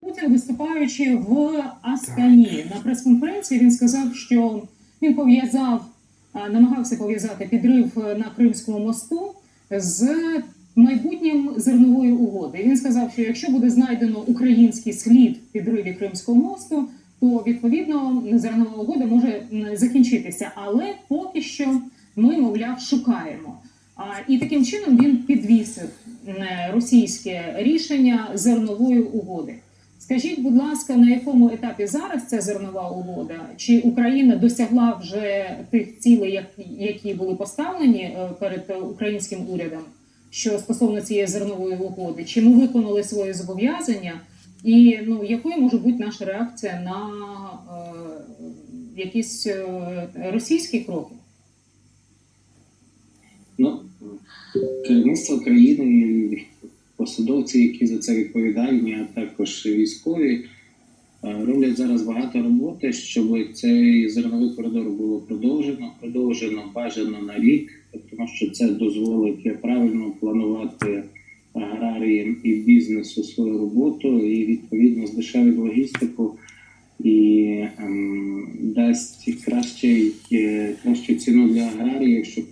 Путін, виступаючи в Астані на прес-конференції, він сказав, що він пов'язав, намагався пов'язати підрив на Кримському мосту з майбутнім зернової угоди. Він сказав, що якщо буде знайдено український слід підриві Кримського мосту, то відповідно зернова угода може закінчитися. Але поки що ми, мовляв, шукаємо. А, і таким чином він підвісив російське рішення зернової угоди. Скажіть, будь ласка, на якому етапі зараз ця зернова угода? Чи Україна досягла вже тих цілей, які були поставлені е, перед е, українським урядом, що стосовно цієї зернової угоди? Чи ми виконали свої зобов'язання? І ну якою може бути наша реакція на е, якісь е, російські кроки? Ну, керівництво країни, посадовці, які за це відповідальні, а також військові, е, роблять зараз багато роботи, щоб цей зерновий коридор було продовжено, продовжено бажано на рік, тому що це дозволить правильно планувати аграріям і бізнесу свою роботу і відповідно здешевить логістику. І ем, дасть краще, краще ціну для аграріїв. якщо